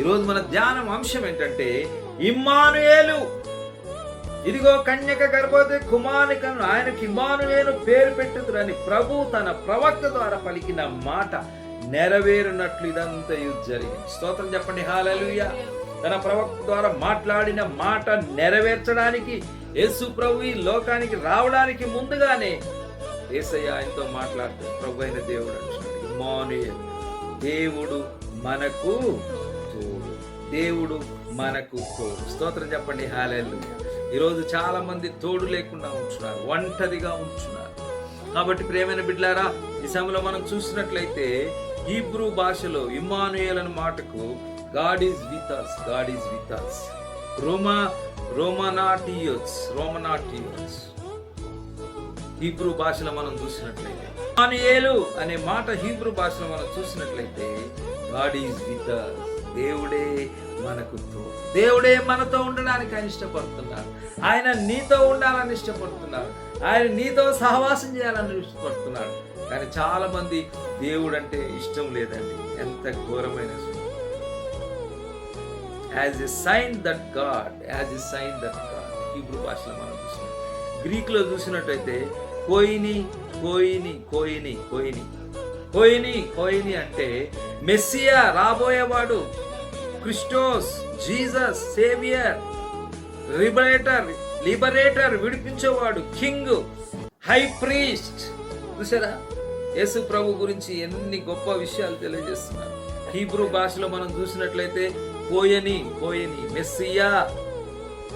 ఈరోజు మన ధ్యానం అంశం ఏంటంటే ఇమ్మానుయేలు. ఇదిగో కన్యక గర్భవతి కుమారికను ఆయనకి ఇమానుయేలు పేరు పెట్టుతురని ప్రభు తన ప్రవక్త ద్వారా పలికిన మాట నెరవేరునట్లు ఇదంతా జరిగింది. స్తోత్రం చెప్పండి హాలలుయ తన ప్రవక్త ద్వారా మాట్లాడిన మాట నెరవేర్చడానికి యేసు ప్రభు ఈ లోకానికి రావడానికి ముందుగానే ఏసయ్య ఆయనతో మాట్లాడుతూ ప్రభు అయిన దేవుడు అంటున్నాడు ఇమానుయేలు దేవుడు మనకు తోడు. దేవుడు మనకు తోడు. స్తోత్రం చెప్పండి. హాలెల్లు ఈరోజు చాలా మంది తోడు లేకుండా ఉంటున్నారు. ఒంటరిగా ఉంటున్నారు. కాబట్టి ప్రేమైన బిడ్లారా ఈ సమయంలో మనం చూసినట్లయితే హీబ్రూ భాషలో ఇమ్మానుయేల్ అనే మాటకు God is with us God is with us రోమా రోమనాటియోస్ రోమనాటియోస్. హీబ్రూ భాషలో మనం చూసినట్లయితే ఇమానుయేలు అనే మాట హీబ్రూ భాషలో మనం చూసినట్లయితే గాడ్ ఈజ్ విత్ దేవుడే మనకు దేవుడే మనతో ఉండడానికి ఆయన ఇష్టపడుతున్నారు. ఆయన నీతో ఉండాలని ఇష్టపడుతున్నారు. ఆయన నీతో సహవాసం చేయాలని ఇష్టపడుతున్నాడు కానీ చాలా మంది దేవుడు అంటే ఇష్టం లేదండి. ఎంత ఘోరమైన as a sign that God as a sign that God Hebrew భాషలో మనం చూసినాం గ్రీక్లో చూసినట్టయితే కోయిని కోయిని కోయిని కోయిని. కోయిని కోయిని అంటే Messiah రాబోయేవాడు Christos Jesus saviour liberator liberator విడిపించేవాడు king high priest. చూసారా యేసు ప్రభు గురించి ఎన్ని గొప్ప విషయాలు తెలియజేస్తున్నారు. హీబ్రూ భాషలో మనం చూసినట్లయితే కోయని కోయని Messiah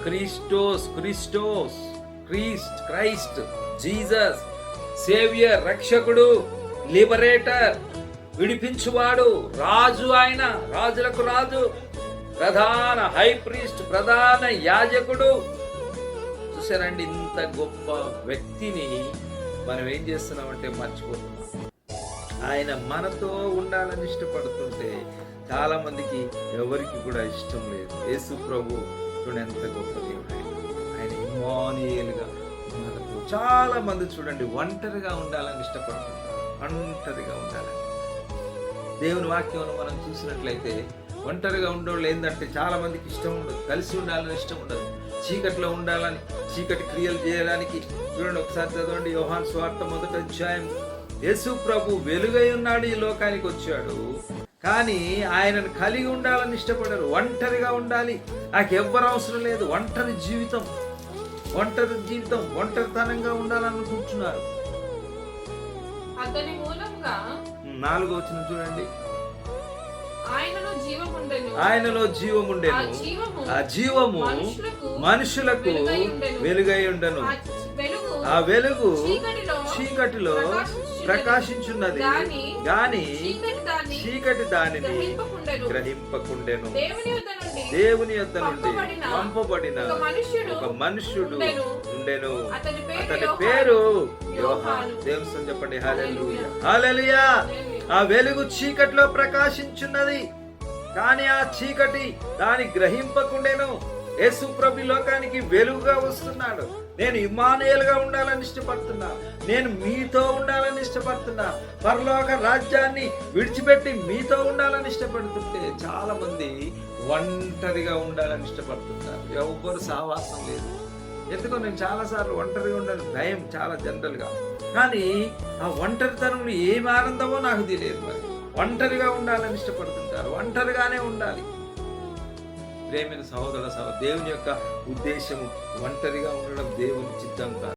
Christos Christos Christ Christ Jesus saviour రక్షకుడు. లిబరేటర్ విడిపించువాడు. రాజు ఆయన రాజులకు రాజు. ప్రధాన హై ప్రీస్ట్ ప్రధాన యాజకుడు. చూసారండి ఇంత గొప్ప వ్యక్తిని మనం ఏం చేస్తున్నామంటే మర్చిపోతున్నాం. ఆయన మనతో ఉండాలని ఇష్టపడుతుంటే చాలా మందికి ఎవరికి కూడా ఇష్టం లేదు. యేసు ప్రభు చూడండి ఎంత గొప్ప దేవుడు. ఆయన. ఇమానియల్గా మనతో చాలా మంది చూడండి ఒంటరిగా ఉండాలని ఇష్టపడుతుంటారు. ఒంటరిగా ఉండాలి. దేవుని వాక్యం మనం చూసినట్లయితే ఒంటరిగా ఉండేవాళ్ళు ఏంటంటే చాలా మందికి ఇష్టం ఉండదు. కలిసి ఉండాలని ఇష్టం ఉండదు. చీకట్లో ఉండాలని చీకటి క్రియలు చేయడానికి చూడండి ఒకసారి చదవండి. యోహాన్ స్వార్థ మొదట అధ్యాయం. యేసు ప్రభు వెలుగై ఉన్నాడు ఈ లోకానికి వచ్చాడు. కానీ ఆయనను కలిగి ఉండాలని ఇష్టపడరు. ఒంటరిగా ఉండాలి. నాకు ఎవ్వరు అవసరం లేదు. ఒంటరి జీవితం ఒంటరి జీవితం ఒంటరితనంగా ఉండాలనుకుంటున్నారు. అతని మూలంగా నాలుగో వచ్చిన చూడండి ఆయనలో జీవం ఉండెను ఆయనలో ఆ జీవముండెను జీవము ఆ జీవము మనుషులకు వెలుగై ఉండెను. ఆ వెలుగు చీకటిలో. ప్రకాశించున్నది గాని చీకటి దాన్ని గ్రహింపకుండెను. దేవుని యొద్ద నుండి పంపబడిన ఒక మనుష్యుడు ఉండెను. అతని పేరు యోహాను. దేవుని చెప్పండి హల్లెలూయా. హాలెలుయా. హల్లెలూయా. ఆ వెలుగు చీకటిలో ప్రకాశించున్నది. కానీ ఆ చీకటి దాని గ్రహింపకుండేను. యేసు ప్రభు లోకానికి వెలుగుగా వస్తున్నాడు. నేను ఇమానుయేలుగా ఉండాలని ఇష్టపడుతున్నా. నేను మీతో ఉండాలని ఇష్టపడుతున్నా. పరలోక రాజ్యాన్ని విడిచిపెట్టి మీతో ఉండాలని ఇష్టపడుతుంటే చాలా మంది ఒంటరిగా ఉండాలని ఇష్టపడుతుంటారు ఎవ్వరు సహవాసం లేదు. ఎందుకో నేను చాలాసార్లు ఒంటరిగా ఉండాలి భయం చాలా జనరల్గా కానీ ఆ ఒంటరితనంలో ఏం ఆనందమో నాకు తెలియదు మరి. ఒంటరిగా ఉండాలని ఇష్టపడుతుంటారు ఒంటరిగానే ఉండాలి. ప్రేమైన సహోదర సహ దేవుని యొక్క ఉద్దేశము ఒంటరిగా ఉండడం దేవుని చిత్తం కాదు.